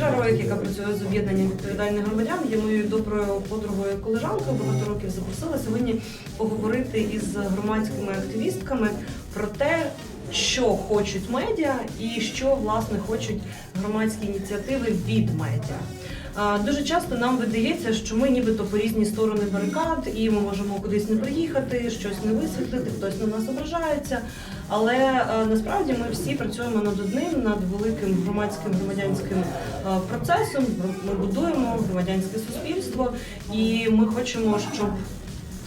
Лавик, яка працює з об'єднанням відповідальних громадян, є моєю доброю подругою колежанкою. Багато років запросила сьогодні поговорити із громадськими активістками про те, що хочуть медіа і що власне хочуть громадські ініціативи від медіа. Дуже часто нам видається, що ми нібито по різні сторони барикад, і ми можемо кудись не приїхати, щось не висвітлити, хтось на нас ображається. Але е, насправді ми всі працюємо над одним, над великим громадським громадянським е, процесом. Ми будуємо громадянське суспільство, і ми хочемо, щоб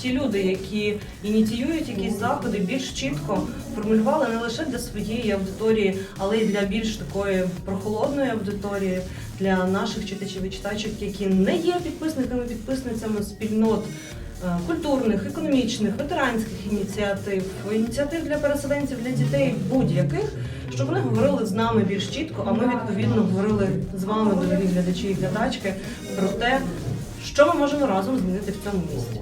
ті люди, які ініціюють якісь заходи, більш чітко формулювали не лише для своєї аудиторії, але й для більш такої прохолодної аудиторії, для наших читачів і читачок, які не є підписниками, підписницями спільнот. Е, Культурних, економічних, ветеранських ініціатив, ініціатив для переселенців, для дітей, будь-яких, щоб вони говорили з нами більш чітко, а ми відповідно говорили з вами, дорогі глядачі і глядачки, про те, що ми можемо разом змінити в цьому місті.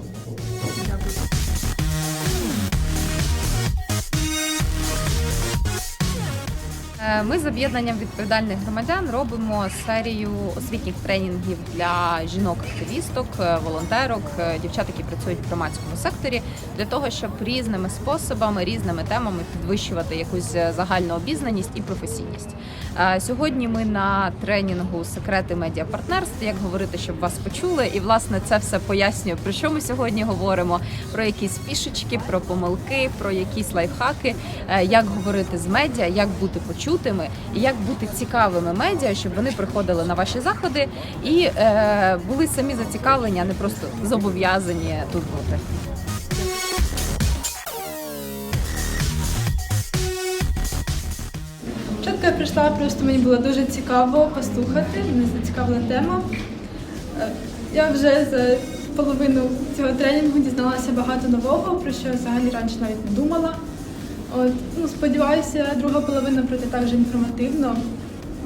Ми з об'єднанням відповідальних громадян робимо серію освітніх тренінгів для жінок-активісток, е, волонтерок, е, дівчат, які працюють в громадському секторі, для того, щоб різними способами, різними темами підвищувати якусь е, загальну обізнаність і професійність. Е, Сьогодні ми на тренінгу секрети медіапартнерств, як говорити, щоб вас почули. І власне це все пояснює, про що ми сьогодні говоримо: про якісь фішечки, про помилки, про якісь лайфхаки, е, як говорити з медіа, як бути почутими і як бути цікавими медіа, щоб вони приходили на ваші заходи і е, були самі зацікавлені, а не просто зобов'язані тут бути. Спочатку я прийшла, просто мені було дуже цікаво послухати, мене зацікавила тема. Е, Я вже за половину цього тренінгу дізналася багато нового, про що взагалі раніше навіть не думала. От, ну, сподіваюся, друга половина проте також інформативно.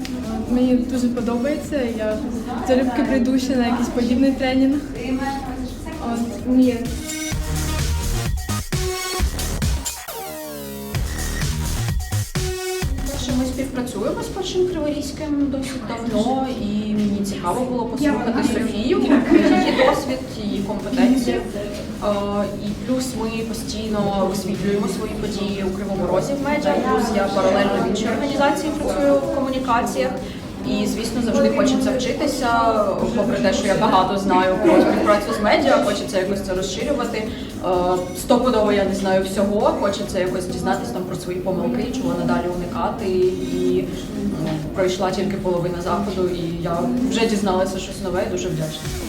От, Мені дуже подобається. Я залюбки прийду ще на якийсь подібний тренінг. От, мені Що ми співпрацюємо з першим Криворізьким досить давно, і мені цікаво було послухати Софію, її досвід, її компетенції. Е, І плюс ми постійно висвітлюємо свої події у Кривому Розі в медіа. Плюс я паралельно в іншій організації працюю в комунікаціях. І звісно, завжди хочеться вчитися, попри те, що я багато знаю про співпрацю з медіа, хочеться якось це розширювати. Е, Стопудово я не знаю всього, хочеться якось дізнатися там про свої помилки, чого надалі уникати. І ну, пройшла тільки половина заходу, і я вже дізналася щось нове, і дуже вдячна.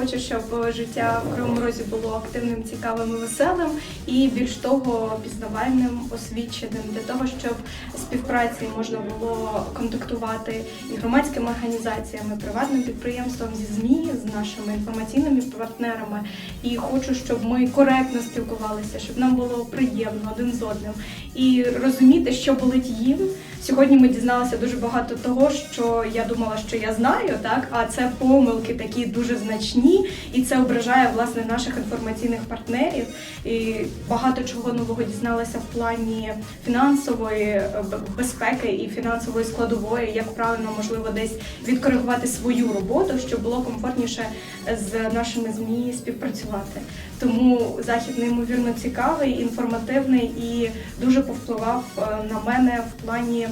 Хочу, щоб життя в Кривому Розі було активним, цікавим і веселим, і більш того, пізнавальним, освіченим для того, щоб співпраці можна було контактувати і громадськими організаціями, приватним підприємством зі ЗМІ, з нашими інформаційними партнерами. І хочу, щоб ми коректно спілкувалися, щоб нам було приємно один з одним і розуміти, що болить їм. Сьогодні ми дізналися дуже багато того, що я думала, що я знаю, так а це помилки такі дуже значні, і це ображає власне наших інформаційних партнерів. І багато чого нового дізналася в плані фінансової е, безпеки і фінансової складової, як правильно можливо десь відкоригувати свою роботу, щоб було комфортніше з нашими змі співпрацювати. Тому захід неймовірно цікавий, інформативний і дуже повпливав е, на мене в плані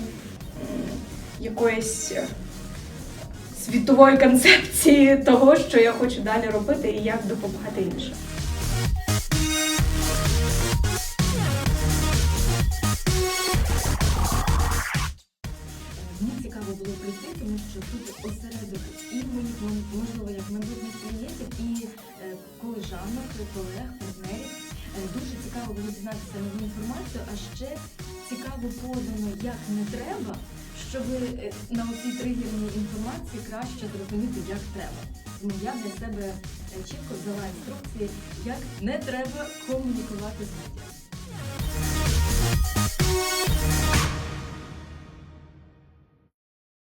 якоїсь е, світової концепції того, що я хочу далі робити і як допомагати іншим. Було прийти, тому що тут осередок і моїх можливо як майбутніх клієнтів, і е, колежанок, колег, партнерів. Е, Дуже цікаво було дізнатися нову інформацію, а ще цікаво подано, як не треба, щоб е, на оцій тригерній інформації краще зрозуміти, як треба. Тому я для себе е, чітко взяла інструкції, як не треба комунікувати з медіа.